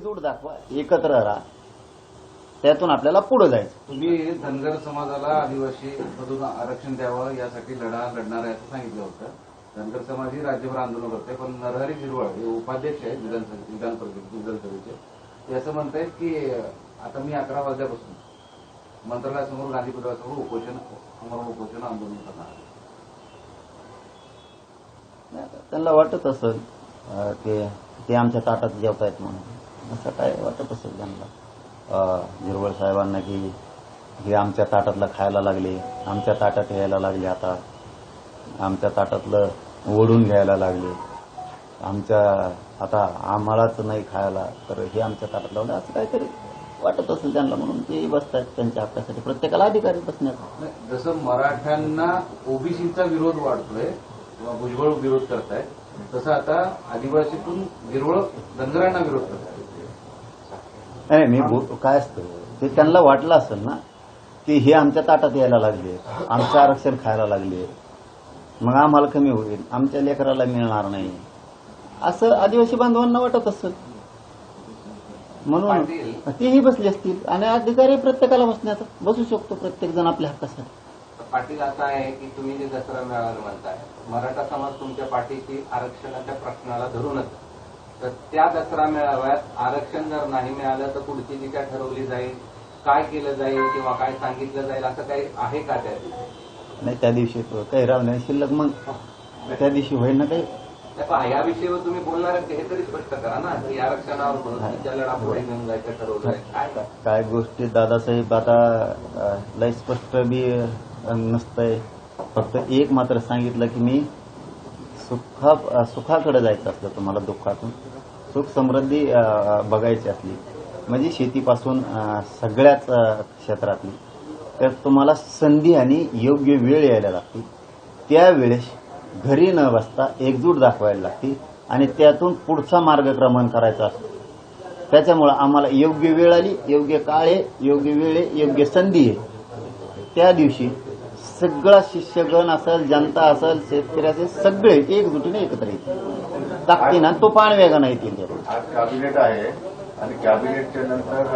जोड दाखवा. एकत्र राहा. त्यातून आपल्याला पुढे जायचं. तुम्ही धनगर समाजाला आदिवासी मधून आरक्षण द्यावं यासाठी लढा लढणार आहे असं सांगितलं होतं. धनगर समाज ही राज्यभर आंदोलन करते पण नरहरी झिरवळ हे उपाध्यक्ष आहेत विधानसभे विधान परिषद विधानसभेचे. ते असं म्हणतायत की आता मी अकरा वाजल्यापासून मंत्रालयासमोर गांधीपीठासमोर उपोषण समोर उपोषण आंदोलन करणार आहे. त्यांना वाटत असेल अं, की ते आमच्या ताटात जेवतायत म्हणून. असं काय वाटत असेल त्यांना? अं, झिरवळ साहेबांना की हे आमच्या ताटातलं खायला लागले आमच्या ताटात यायला लागले आता. आमच्या ताटातलं ओढून घ्यायला लागले. आमच्या आता आम्हालाच नाही खायला तर हे आमच्या ताटात लावलं. असं काहीतरी वाटत असेल त्यांना म्हणून. ते बसतात त्यांच्या हक्कासाठी. प्रत्येकाला अधिकारी बसण्यात जसं मराठ्यांना ओबीसीचा विरोध वाढतोय किंवा भुजबळ विरोध करतायत तसं आता आदिवासीतून गिरवळ धनगरांना विरोध करतायत. नाही मी बो- काय असतं ते त्यांना वाटलं असेल ना की हे आमच्या ताटात यायला लागले आमचं आरक्षण खायला लागले मग आम्हाला कमी होईल आमच्या लेकराला मिळणार नाही. असं आदिवासी बांधवांना वाटत असेल. म्हणून पाटील. तेही बसले असतील आणि अधिकारी प्रत्येकाला बसण्याचा बसू शकतो प्रत्येक जण आपल्या हक्कासाठी. पाटील असं आहे की तुम्ही जे दसरा मेळाव्याला म्हणताय मराठा समाज तुमच्या पाठीशी आरक्षणाच्या प्रश्नाला धरूनच तर त्या दसरा मेळाव्यात आरक्षण जर नाही मिळालं तर पुढची दिशा ठरवली जाईल काय केलं जाईल किंवा काय सांगितलं जाईल असं काही आहे का त्या दिवशी? नाही त्या दिवशी काही नाही. शिल्लक मग त्या दिवशी होईल ना काही? या विषयावर तुम्ही बोलणार हे तरी स्पष्ट करा ना की आरक्षणावर लढा पुढे घेऊन जायचं ठरवलं काय? काय गोष्टी दादासाहेब आता लय स्पष्ट बी नसतंय. फक्त एक मात्र सांगितलं की मी सुखा सुखाकडे जायचं असलं तुम्हाला दुःखातून. सुख समृद्धी बघायची असली. म्हणजे शेतीपासून सगळ्याच क्षेत्रातली. तर तुम्हाला संधी आणि योग्य वेळ यायला लागते. त्यावेळेस घरी न बसता एकजूट दाखवायला लागते आणि त्यातून पुढचा मार्गक्रमण करायचा असतो. त्याच्यामुळं आम्हाला योग्य वेळ आली योग्य काळ आहे योग्य वेळ आहे योग्य संधी आहे. त्या दिवशी सगळा शिष्यगण असेल जनता असेल शेतकरी असेल सगळे एकजुटीने एकत्र येतील. ताकदीनं तो पाण वेगानं येतील आज कॅबिनेट आहे आणि कॅबिनेटच्या नंतर